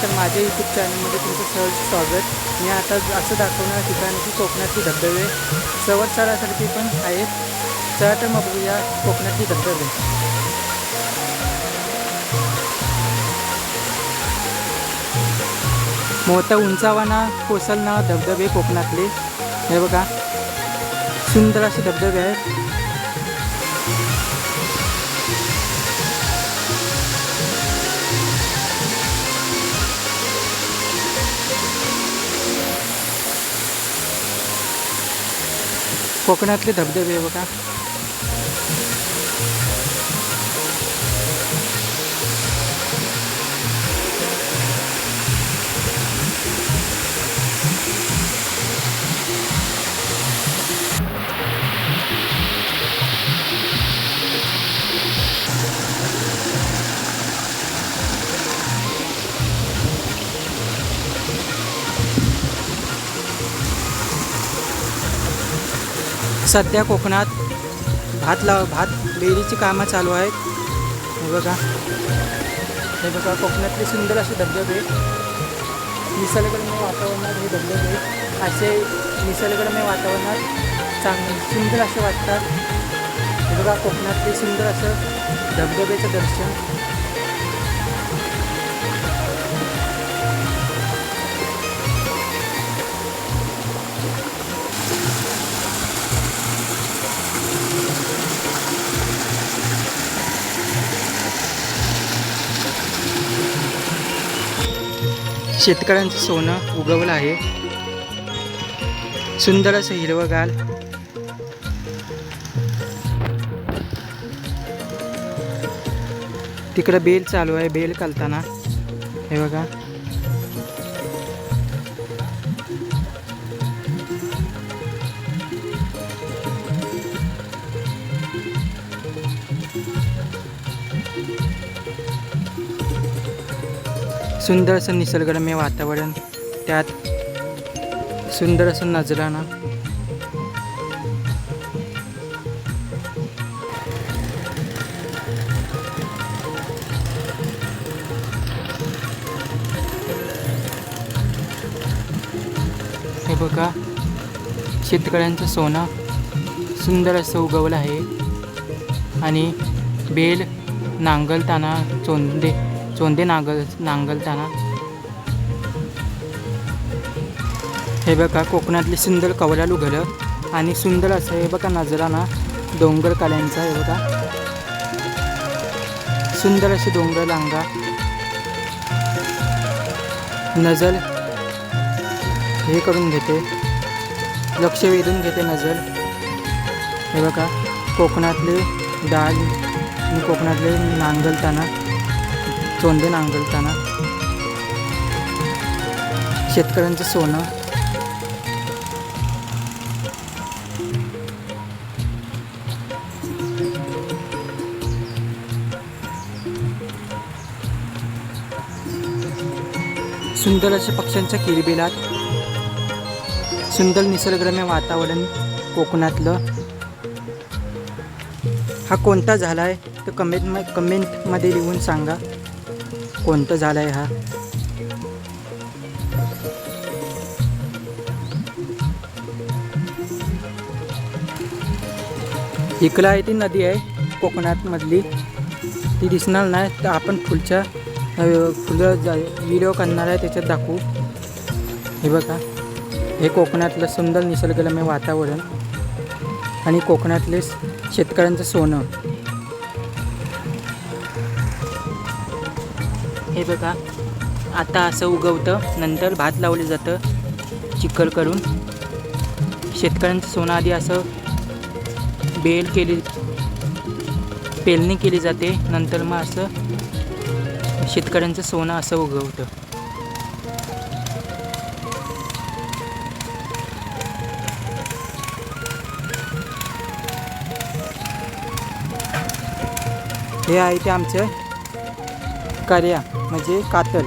नमस्कार माझ्या यूट्यूब चॅनलमध्ये तुमचं सहज स्वागत. मी आता असं दाखवणार ठिकाण की कोकणातली धबधबे. सवत सरासारखे पण आहेत. चला तर मग या कोकणातली धबधबे. मोठा उंचावाना कोसलना धबधबे कोकणातले. हे बघा. सुंदर असे धबधबे आहेत. कोकणातले धबधबे बघा. सध्या कोकणात भात लाव भात बेरीची कामं चालू आहेत. हे बघा. हे बघा कोकणातले सुंदर असे धबधबे. निसर्गरम्य वातावरणात हे धबधबे. असे निसर्गरम्य वातावरणात चांगले सुंदर असे वाटतात. हे बघा कोकणातले सुंदर असं धबधब्याचं दर्शन. शेतकऱ्यांचं सोनं उगवलं आहे. सुंदर असं हिरवगार. तिकडं बेल चालू आहे बेल कालताना. हे बघा. सुंदर असं निसर्गरम्य वातावरण त्यात सुंदर असं नजराणा हे बघा शेतकऱ्यांचं सोनं सुंदर असं उगवलं आहे. आणि बेल नांगलताना चोंदे. चोंदे नांगल नांगलताना हे बघा कोकणातले सुंदर कवलालू घरं आणि सुंदर असं हे बघा नजराना डोंगर काल्यांचा हे बघा. सुंदर असे डोंगर लांगा. नजर हे करून घेते. लक्ष वेधून घेते नजर हे बघा कोकणातले डाळ आणि कोकणातले नांगलताना चोंदे नांगरताना शेतकऱ्यांचं सोनं. सुंदर अशा पक्ष्यांच्या किरबिलात. सुंदर निसर्गरम्य वातावरण कोकणातलं. हा कोणता झाला आहे तर कमेंट कमेंटमध्ये लिहून सांगा. कोणतं झालं आहे हा? इकडं आहे ती नदी आहे कोकणातमधली. ती दिसणार नाही तर आपण पुढच्या फुलं जा व्हिडिओ करणार आहे त्याच्यात दाखवू. हे बघा. हे कोकणातलं सुंदर निसर्गरम्य वातावरण आणि कोकणातले शेतकऱ्यांचं सोनं. हे बघा आता असं उगवतं नंतर भात लावलं जातं चिखल करून. शेतकऱ्यांचं सोनं आधी असं बेल केली पेलणी केली जाते नंतर मग असं शेतकऱ्यांचं सोनं असं उगवतं. हे आहे ते आमचं कार्या म्हणजे कातल.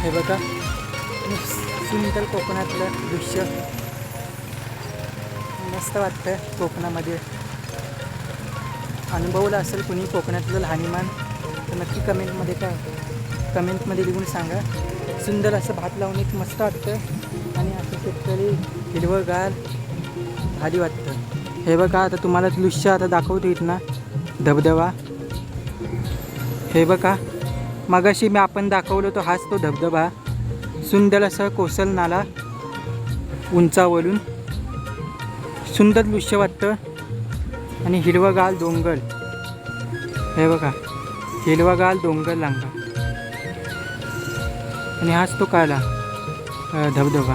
हे बघा सुंदर कोकणातलं दृश्य. मस्त वाटतं कोकणामध्ये. अनुभवलं असेल कुणी कोकणातलं लहानिमान तर नक्की कमेंटमध्ये का कमेंटमध्ये लिहून सांगा. सुंदर असं भात लावून एक मस्त वाटतं आणि असं शेतकरी हिरवंगार भारी वाटतं हे बघा आता तुम्हाला दृश्य आता दाखवतो इथं धबधबा. हे बघा मगाशी मी आपण दाखवलो तो हाच तो धबधबा. सुंदर असं कोसल नाला उंचावरून. सुंदर दृश्य वाटतं. आणि हिरवगाल डोंगर. हे बघा. हिरवगाल डोंगर लांगा. आणि हाच तो काला धबधबा.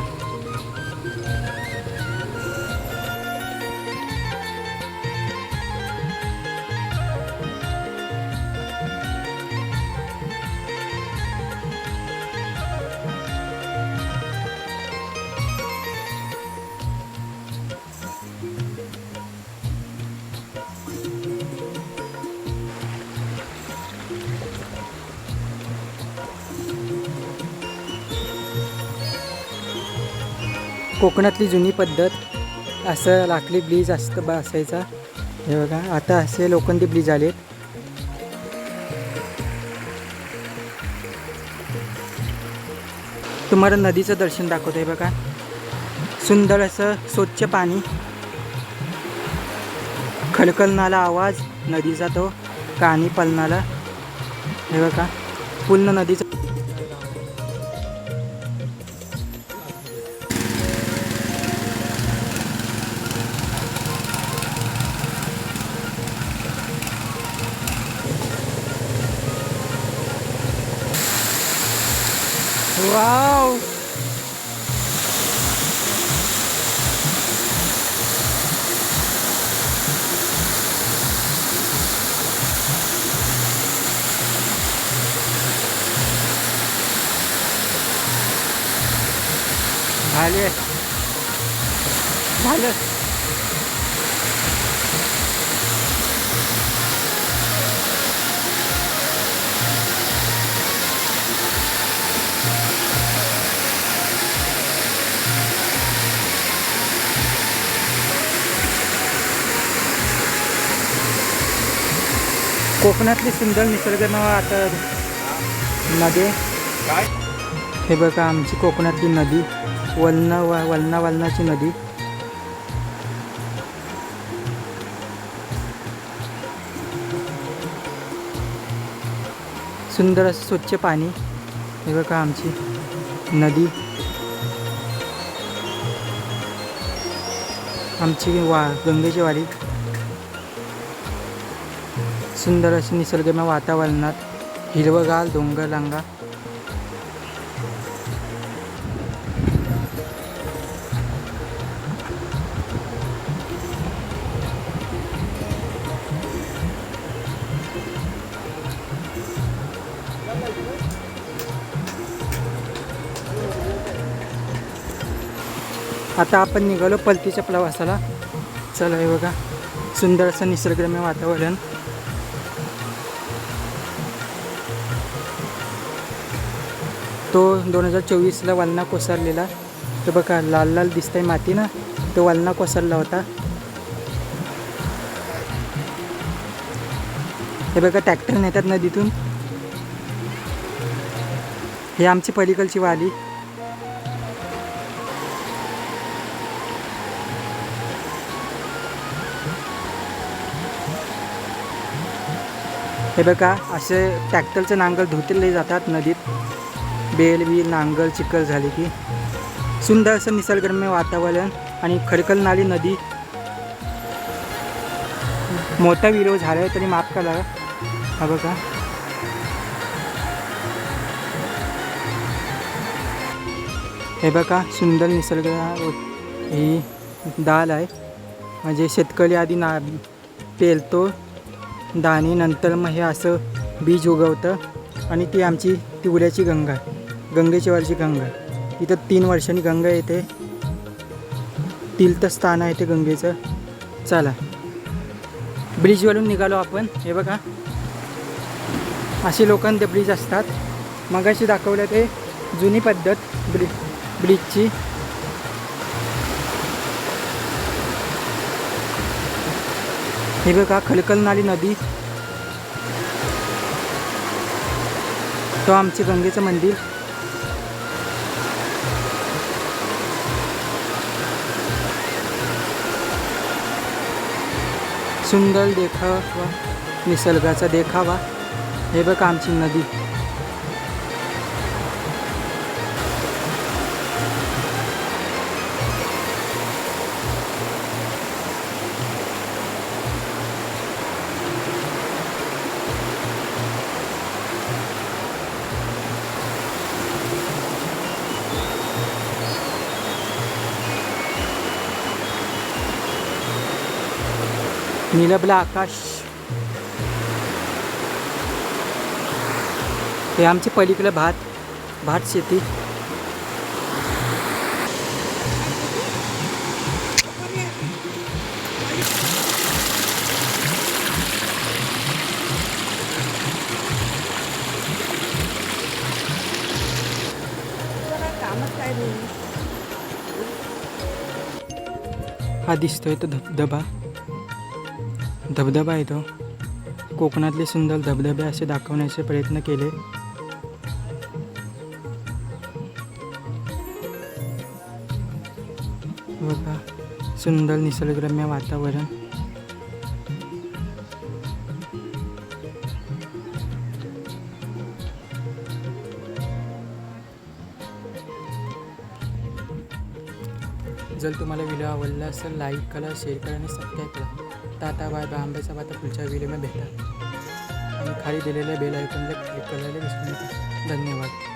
कोकणातली जुनी पद्धत असं लाकडी ब्रिज असतं बा असायचा. हे बघा आता असे लोखंडी ब्रिज आले तुम्हाला नदीचं दर्शन दाखवत आहे बघा. सुंदर असं स्वच्छ पाणी. खळखळणारा आवाज नदीचा तो कानी पलनाला. हे बघा पूर्ण नदीचं वाव झाले झालं कोकणातली सुंदर निसर्गरम्य आता नदी. काय? हे बघा आमची कोकणातली नदी. वलना व वलना वलनाची नदी. सुंदर असं स्वच्छ पाणी. हे बघा आमची नदी. आमची वा गंगेची वाडी सुंदर अशी निसर्गमय वातावरणात हिरवगाल डोंगर लांगा आता आपण निघालो पलतीच्या प्रवासाला. चला हे बघा सुंदर असं निसर्गरम्य वातावरण. तो दोन हजार चोवीसला वालना कोसरलेला. तो बघा लाल लाल दिसत आहे माती ना तो वालना कोसरला होता. हे बघा ट्रॅक्टर नेतात नदीतून. हे आमची पलीकडची वाली. हे बघा असे ट्रॅक्टरचे नांगल धुतले जातात नदीत. बेल बी नांगल चिखल झाले की. सुंदर असं निसर्गरम्य वातावरण आणि खडकलणारी नदी. मोठा विरोध झाला आहे तरी माफ करा. हा बघा. हे बघा सुंदर निसर्ग ही दाल आहे. म्हणजे शेतकरी आधी ना पेलतो. दाणे नंतर मग हे असं बीज उगवतं. आणि ती आमची तिवड्याची गंगा गंगेची वरची गंगा इथं तीन वर्षांनी गंगा येते. तीर्थस्थान आहे ते गंगेचं. चला. ब्रिजवरून निघालो आपण. हे बघा. असे लोकांचे ब्रिज असतात. मगाशी दाखवलं ते जुनी पद्धत ब्रि ब्रिजची. हे बघा खलकल नदी. तो आमचे गंगेचं मंदिर. सुंदर देखावा निसर्गाचा देखावा. हे बघा आमची नदी. निलबला आकाश हे आमचे पलीकडे भात भात शेती. हा दिसतोय तो धबधबा धबधबा आहे तो. कोकणातले सुंदर धबधबे असे दाखवण्याचे प्रयत्न केले. बघा सुंदर निसर्गरम्य वातावरण. जर तुम्हाला व्हिडिओ आवडला असेल लाईक करा शेअर करा आणि सबस्क्राईब करा. टाटा बाय बाय आंब्याचा बाता पुढच्या व्हिडिओमध्ये भेटा आणि खाली दिलेल्या बेल आयकॉनला क्लिक करायला विसरू नका. धन्यवाद.